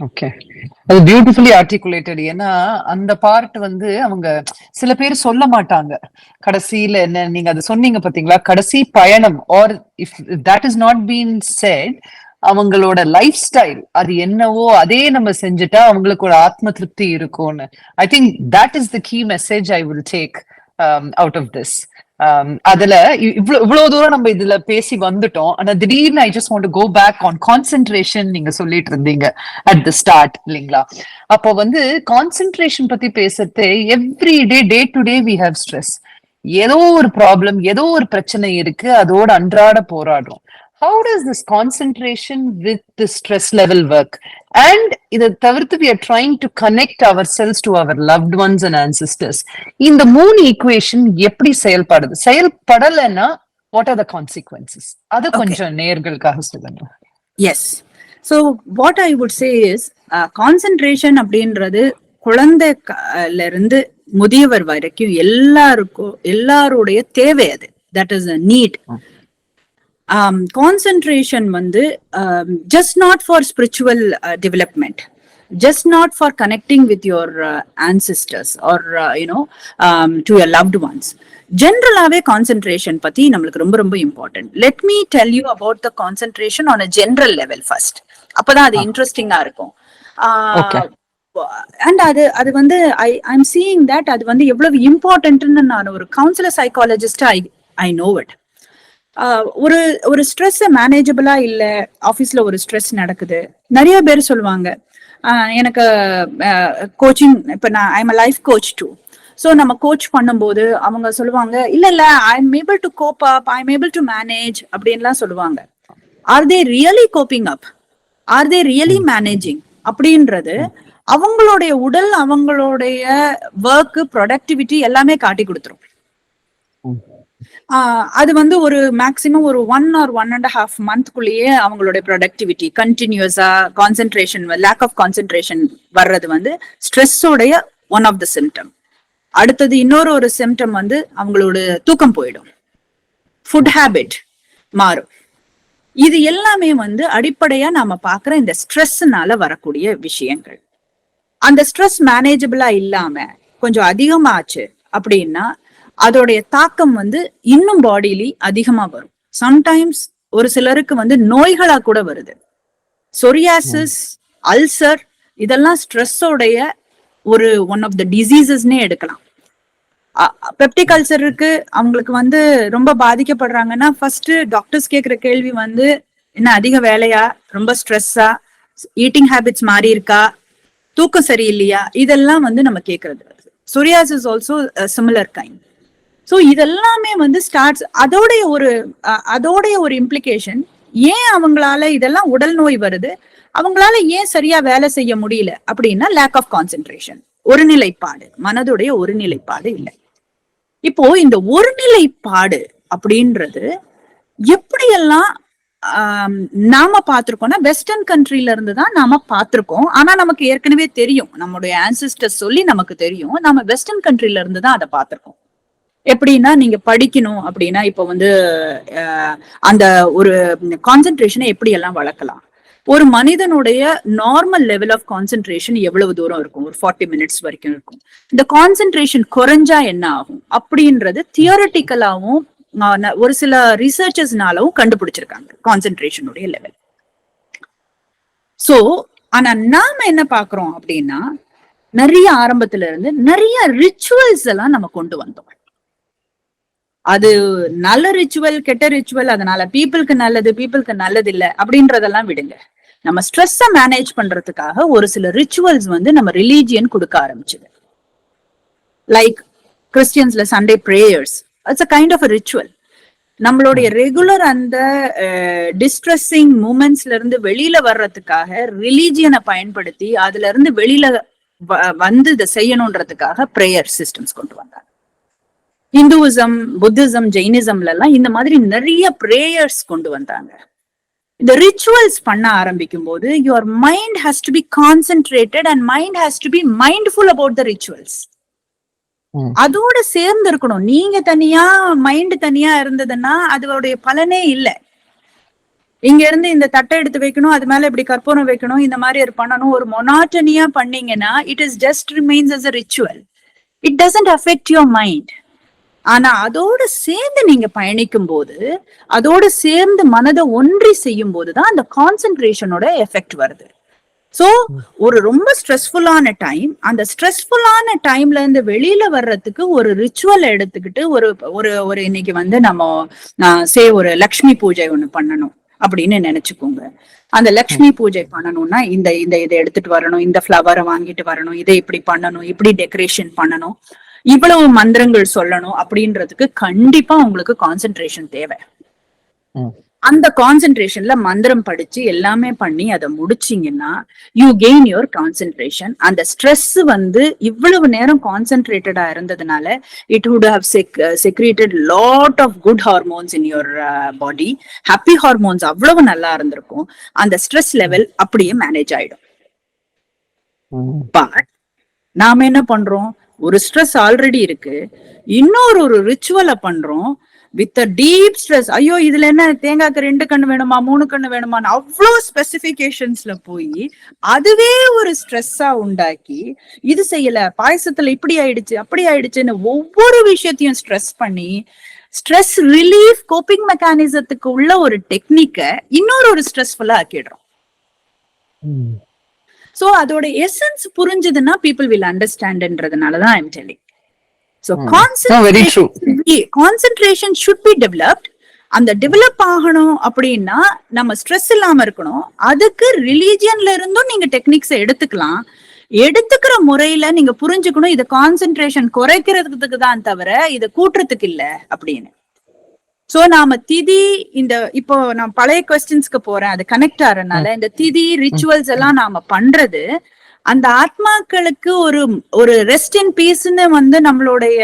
Okay அது beautifully articulated ஏன்னா அந்த பார்ட் வந்து அவங்க சில பேர் சொல்ல மாட்டாங்க. கடைசியில என்ன நீங்க அது சொன்னீங்க பாத்தீங்களா? கடைசி பயணம் or if that is not been set அவங்களோட லைஃப் ஸ்டைல் அது என்னவோ அதே நம்ம செஞ்சுட்டா அவங்களுக்கு ஒரு ஆத்ம திருப்தி இருக்கும்னு. I think that is the key message I will take out of this Um, அதுல இவ்வளவு இவ்வளவு தூரம் நம்ம இதுல பேசி வந்துட்டோம். ஆனா திடீர்னு I just want go back on concentration நீங்க சொல்லிட்டு இருந்தீங்க அட் த ஸ்டார்ட் இல்லைங்களா? அப்போ வந்து கான்சென்ட்ரேஷன் பத்தி பேசுறது every day day to day we have stress ஏதோ ஒரு ப்ராப்ளம் ஏதோ ஒரு பிரச்சனை இருக்கு அதோட அன்றாட போராடுறோம். How does this concentration with the stress level work and இதை தவிர்த்து are trying to connect our selves to our loved ones and ancestors. இந்த மூணு ஈக்குவேஷன் எப்படி செயல்படுது? செயல்படலைன்னா வாட் ஆர் த கான்சிக்வன்சஸ் அது கொஞ்சம் நேர்களுக்காக சொல்லுங்க. Yes so what I would say is concentration அப்படின்றது குழந்தைல இருந்து முதியவர் வரைக்கும் எல்லாருக்கும் எல்லாருடைய தேவை அது. That is a need concentration வந்து just not for spiritual development just not for connecting with your ancestors or you know to your loved ones ஜென்ரலாவே concentration பத்தி நம்மளுக்கு ரொம்ப ரொம்ப important let me tell you about the concentration on a general level first அப்பதான் அது இன்ட்ரெஸ்டிங்கா இருக்கும். And அது அது வந்து ஐ ஐம் சீயிங் தட் அது வந்து எவ்வளவு இம்பார்ட்டன்ட்னு நான் ஒரு counsellor psychologist I I know it ஒரு ஒரு ஸ்ட்ரெஸ் மேனேஜபிளா இல்ல ஆபீஸ்ல ஒரு ஸ்ட்ரெஸ் நடக்குது. நிறைய பேர் சொல்லுவாங்க. எனக்கு கோச்சிங் இப்ப நான் I am life coach too so நம்ம கோச் பண்ணும்போது அவங்க சொல்லுவாங்க இல்ல இல்ல I am able to cope up I am able to manage அப்படின்லாம் சொல்லுவாங்க. Are they really coping up are they really managing அப்படின்றது அவங்களுடைய உடல் அவங்களுடைய ஒர்க் ப்ரொடக்டிவிட்டி எல்லாமே காட்டி கொடுத்துரும். அது வந்து ஒரு மேக்சிமம் ஒரு one or one and half மந்த்குள்ளேயே அவங்களுடைய ப்ரொடக்டிவிட்டி கண்டினியூஸா கான்சென்ட்ரேஷன் லேக் ஆஃப் கான்சென்ட்ரேஷன் வர்றது வந்து ஸ்ட்ரெஸ்ஸோடைய ஒன் ஆஃப் த சிம்டம் அடுத்தது இன்னொரு ஒரு சிம்டம் வந்து அவங்களோட தூக்கம் போயிடும். ஃபுட் ஹேபிட் மாறும். இது எல்லாமே வந்து அடிப்படையா நாம பாக்குற இந்த ஸ்ட்ரெஸ்னால வரக்கூடிய விஷயங்கள். அந்த ஸ்ட்ரெஸ் மேனேஜபிளா இல்லாம கொஞ்சம் அதிகமாச்சு அப்படின்னா அதோடைய தாக்கம் வந்து இன்னும் பாடியில அதிகமா வரும். சம்டைம்ஸ் ஒரு சிலருக்கு வந்து நோய்களா கூட வருது. சொரியாசிஸ் அல்சர் இதெல்லாம் ஸ்ட்ரெஸ்ஸோடைய ஒரு ஒன் ஆஃப் த டிசீசஸ்னே எடுக்கலாம். பெப்டிக் அல்சர் இருக்கு. அவங்களுக்கு வந்து ரொம்ப பாதிக்கப்படுறாங்கன்னா ஃபர்ஸ்ட் டாக்டர்ஸ் கேட்குற கேள்வி வந்து என்ன அதிக வேலையா? ரொம்ப ஸ்ட்ரெஸ்ஸா ஈட்டிங் ஹேபிட்ஸ் மாறி இருக்கா? தூக்கம் சரியில்லையா? இதெல்லாம் வந்து நம்ம கேட்கறது psoriasis also similar kind so இதெல்லாமே வந்து ஸ்டார்ட்ஸ் அதோடைய ஒரு அதோடைய ஒரு இம்ப்ளிகேஷன் ஏன் அவங்களால இதெல்லாம் உடல் நோய் வருது? அவங்களால ஏன் சரியா வேலை செய்ய முடியல? அப்படின்னா லேக் ஆஃப் கான்சென்ட்ரேஷன் ஒருநிலைப்பாடு மனதுடைய ஒருநிலைப்பாடு இல்லை. இப்போ இந்த ஒருநிலைப்பாடு அப்படின்றது எப்படியெல்லாம் நாம பார்த்திருக்கோம்னா வெஸ்டர்ன் கண்ட்ரில இருந்து தான் நாம பார்த்திருக்கோம். ஆனா நமக்கு ஏற்கனவே தெரியும். நம்முடைய ஆன்சிஸ்டர் சொல்லி நமக்கு தெரியும். நாம வெஸ்டர்ன் கண்ட்ரில இருந்து தான் அதை பார்த்திருக்கோம். எப்படின்னா நீங்க படிக்கணும் அப்படின்னா இப்போ வந்து அந்த ஒரு கான்சென்ட்ரேஷனை எப்படி எல்லாம் வளர்க்கலாம்? ஒரு மனிதனுடைய நார்மல் லெவல் ஆஃப் கான்சென்ட்ரேஷன் எவ்வளவு தூரம் இருக்கும்? ஒரு ஃபார்ட்டி மினிட்ஸ் வரைக்கும் இருக்கும். இந்த கான்சென்ட்ரேஷன் குறைஞ்சா என்ன ஆகும்? அப்படின்றது தியோரட்டிக்கலாவும் ஒரு சில ரிசர்ச்சர்ஸ்னாலவும் கண்டுபிடிச்சிருக்காங்க கான்சென்ட்ரேஷனுடைய லெவல் சோ ஆனா நாம என்ன பாக்குறோம் அப்படின்னா நிறைய ஆரம்பத்துல இருந்து நிறைய ரிச்சுவல்ஸ் எல்லாம் நம்ம கொண்டு வந்தோம். அது நல்ல ரிச்சுவல் கெட்ட ரிச்சுவல் அதனால பீப்புளுக்கு நல்லது பீப்புளுக்கு நல்லது இல்லை அப்படின்றதெல்லாம் விடுங்க. நம்ம ஸ்ட்ரெஸ்ஸ மேனேஜ் பண்றதுக்காக ஒரு சில ரிச்சுவல்ஸ் வந்து நம்ம ரிலீஜியன் கொடுக்க ஆரம்பிச்சது. Like கிறிஸ்டியன்ஸ்ல Sunday prayers it's a kind of a ritual நம்மளுடைய ரெகுலர் அந்த டிஸ்ட்ரெஸ்ஸிங் மூமெண்ட்ஸ்ல இருந்து வெளியில வர்றதுக்காக ரிலீஜியனை பயன்படுத்தி அதுல இருந்து வெளியில வ- வந்து இதை செய்யணுன்றதுக்காக ப்ரேயர் சிஸ்டம்ஸ் கொண்டு வந்தாங்க. இந்துவிசம் புத்திசம் ஜெயினிசம்ல எல்லாம் இந்த மாதிரி நிறைய பிரேயர்ஸ் கொண்டு வந்தாங்க. இந்த ரிச்சுவல்ஸ் பண்ண ஆரம்பிக்கும் போது your mind has to be concentrated and mind has to be mindful about the rituals. அதோட சேர்ந்து இருக்கணும் நீங்க தனியா மைண்ட் தனியா இருந்ததுன்னா அதோடைய பலனே இல்ல. இங்க இருந்து இந்த தட்டை எடுத்து வைக்கணும் அது மேல இப்படி கற்பூரம் வைக்கணும் இந்த மாதிரி ஒரு பண்ணணும். ஒரு மொனாட்டனியா பண்ணீங்கன்னா it is just remains as a ritual it doesn't affect your mind ஆனா அதோட சேர்ந்து நீங்க பயணிக்கும் போது அதோட சேர்ந்து மனதை ஒன்றி செய்யும் போதுதான் அந்த கான்சென்ட்ரேஷனோட எஃபெக்ட் வருது. சோ ஒரு ரொம்ப ஸ்ட்ரெஸ்ஃபுல்லான டைம் அந்த ஸ்ட்ரெஸ்ஃபுல்லான டைம்ல இருந்து வெளியில வர்றதுக்கு ஒரு ரிச்சுவல் எடுத்துக்கிட்டு ஒரு ஒரு ஒரு இன்னைக்கு வந்து நம்ம சே ஒரு லக்ஷ்மி பூஜை ஒண்ணு பண்ணணும் அப்படின்னு நினைச்சுக்கோங்க. அந்த லக்ஷ்மி பூஜை பண்ணணும்னா இந்த இந்த இதை எடுத்துட்டு வரணும் இந்த ஃப்ளவரை வாங்கிட்டு வரணும் இதை இப்படி பண்ணணும் இப்படி டெக்கரேஷன் பண்ணணும். இவ்வளவு மந்திரங்கள் சொல்லணும் அப்படின்றதுக்கு கண்டிப்பா உங்களுக்கு கான்சென்ட்ரேஷன் தேவை. அந்த கான்சென்ட்ரேஷன்ல மந்திரம் படிச்சு எல்லாமே பண்ணி அதை முடிச்சீங்கன்னா யூ கெயின் யுவர் கான்சென்ட்ரேஷன் அந்த ஸ்ட்ரெஸ் வந்து இவ்வளவு நேரம் கான்சென்ட்ரேட்டடா இருந்ததுனால it would have secreted lot of good hormones in your body happy hormones அவ்வளவு நல்லா இருந்திருக்கும். அந்த ஸ்ட்ரெஸ் லெவல் அப்படியே மேனேஜ் ஆயிடும். பட் நாம என்ன பண்றோம்? ஒரு ஸ்ட்ரெஸ் ஆல்ரெடி இருக்கு. இன்னொரு ஒரு ரிச்சுவலை பண்றோம். வித் டீப் ஸ்ட்ரெஸ் ஐயோ இதுல என்ன? தேங்காய்க்கு ரெண்டு கண்ணு வேணுமா? மூணு கண்ணு வேணுமான்னு அவ்வளோ ஸ்பெசிபிகேஷன்ஸ்ல போய் அதுவே ஒரு ஸ்ட்ரெஸ்ஸா உண்டாக்கி இது செய்யல பாயசத்துல இப்படி ஆயிடுச்சு அப்படி ஆயிடுச்சுன்னு ஒவ்வொரு விஷயத்தையும் ஸ்ட்ரெஸ் பண்ணி ஸ்ட்ரெஸ் ரிலீஃப் கோப்பிங் மெக்கானிசத்துக்கு உள்ள ஒரு டெக்னிக்க இன்னொரு ஒரு ஸ்ட்ரெஸ்ஃபுல்லா ஆக்கிடுறோம். சோ அதோட எசன்ஸ் புரிஞ்சதுன்னா people will அண்டர்ஸ்டாண்ட்ன்றதுனாலதான் I'm telling true concentration should be developed அந்த டெவலப் ஆகணும் அப்படின்னா நம்ம ஸ்ட்ரெஸ் இல்லாம இருக்கணும். அதுக்கு ரிலீஜியன்ல இருந்தும் நீங்க டெக்னிக்ஸ் எடுத்துக்கலாம். எடுத்துக்கிற முறையில நீங்க புரிஞ்சுக்கணும். இது கான்சென்ட்ரேஷன் குறைக்கிறதுக்கு தான் தவிர இதை கூட்டுறதுக்கு இல்ல அப்படின்னு. சோ நாம திதி இந்த இப்போ நான் பழைய கொஸ்டின்ஸ்க்கு போறேன். அது கனெக்ட் ஆறனால இந்த திதி ரிச்சுவல்ஸ் எல்லாம் நாம பண்றது அந்த ஆத்மாக்களுக்கு ஒரு ஒரு ரெஸ்ட் இன் பீஸ்ன்னு வந்து நம்மளுடைய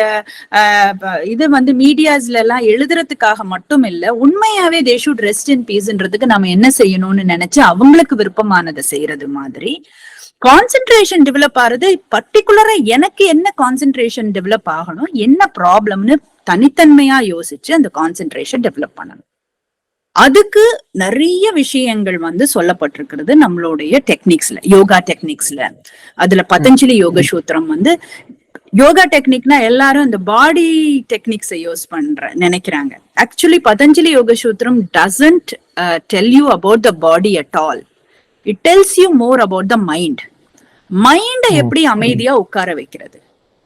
ஆஹ், இது வந்து மீடியாஸ்ல எல்லாம் எழுதுறதுக்காக மட்டும் இல்ல உண்மையாவே தே ஷுட் ரெஸ்ட் இன் பீஸ்ன்றதுக்கு நம்ம என்ன செய்யணும்னு நினைச்சு அவங்களுக்கு விருப்பமானதை செய்யறது மாதிரி. கான்சென்ட்ரேஷன் டெவலப் ஆறது பர்டிகுலரா எனக்கு என்ன கான்சென்ட்ரேஷன் டெவலப் ஆகணும் என்ன ப்ராப்ளம்னு தனித்தன்மையா யோசிச்சு அந்த கான்சென்ட்ரேஷன் டெவலப் பண்ணணும். அதுக்கு நிறைய விஷயங்கள் வந்து சொல்லப்பட்டிருக்கிறது நம்மளுடைய டெக்னிக்ஸ்ல யோகா டெக்னிக்ஸ்ல அதுல பதஞ்சலி யோக சூத்திரம் வந்து யோகா டெக்னிக்னா எல்லாரும் இந்த பாடி டெக்னிக்ஸை யூஸ் பண்ற நினைக்கிறாங்க. Actually Patanjali Yoga Sutra doesn't tell you about the body at all it tells you more about the mind மைண்டை எப்படி அமைதியா உட்கார வைக்கிறது?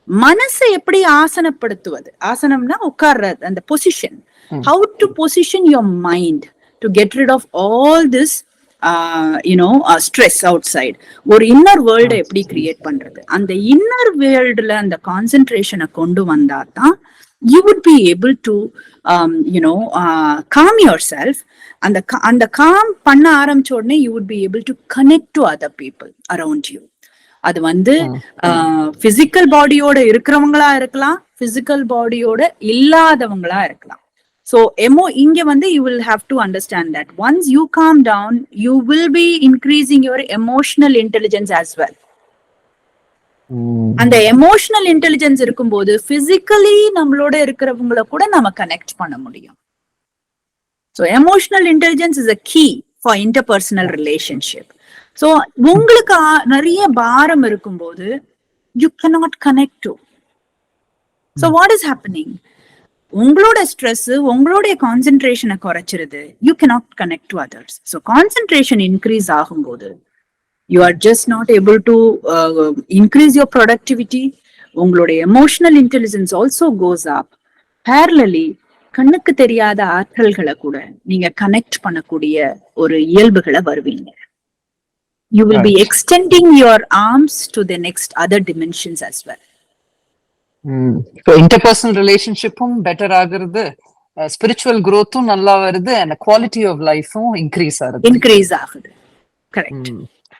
மனசை எப்படி ஆசனப்படுத்துவது? ஆசனம்னா உட்கார்றது அந்த position how to position your mind to get rid of all this you know stress outside ஒரு இன்னர் வேர்ல்டை எப்படி கிரியேட் பண்றது? அந்த இன்னர் வேர்ல்டுல அந்த கான்சென்ட்ரேஷனை கொண்டு வந்தா தான் you would be able to you know calm your self அந்த அந்த காம் பண்ண ஆரம்பிச்ச உடனே you would be able to connect to other people around you அது வந்து பிசிக்கல் பாடியோட இருக்கிறவங்களா இருக்கலாம் பிசிக்கல் பாடியோட இல்லாதவங்களா இருக்கலாம். சோ எமோ இங்க வந்து you will have to understand that once you calm down you will be increasing your emotional intelligence as well அந்த எமோஷனல் இன்டெலிஜென்ஸ் இருக்கும்போது பிசிக்கலி நம்மளோட இருக்கிறவங்கள கூட நம்ம கனெக்ட் பண்ண முடியும். So emotional intelligence is a key for interpersonal relationship so உங்களுக்கு நிறைய பாரம் இருக்கும்போது you cannot connect to so what is happening உங்களோட ஸ்ட்ரெஸ் உங்களுடைய கான்சென்ட்ரேஷனை குறைச்சிருது. You cannot connect to others so concentration increase ஆகும்போது you are just not able to increase your productivity உங்களுடைய emotional intelligence also goes up parallelly கண்ணுக்கு தெரியாத ஆற்றல்களை கூட நீங்க கனெக்ட் பண்ணக்கூடிய ஒரு இயல்புகளை வருவீங்க. You will be Right. Extending your arms to the next other dimensions as well. Interpersonal ரிலேஷன்ஷிப்பும் better ஆகுறது ஸ்பிரிச்சுவல் growth-உம் நல்லா வருது அண்ட் குவாலிட்டி ஆஃப் லைஃபும் இன்க்ரீஸ் ஆகுது. இன்க்ரீஸ் ஆகுது. கரெக்ட் ம்.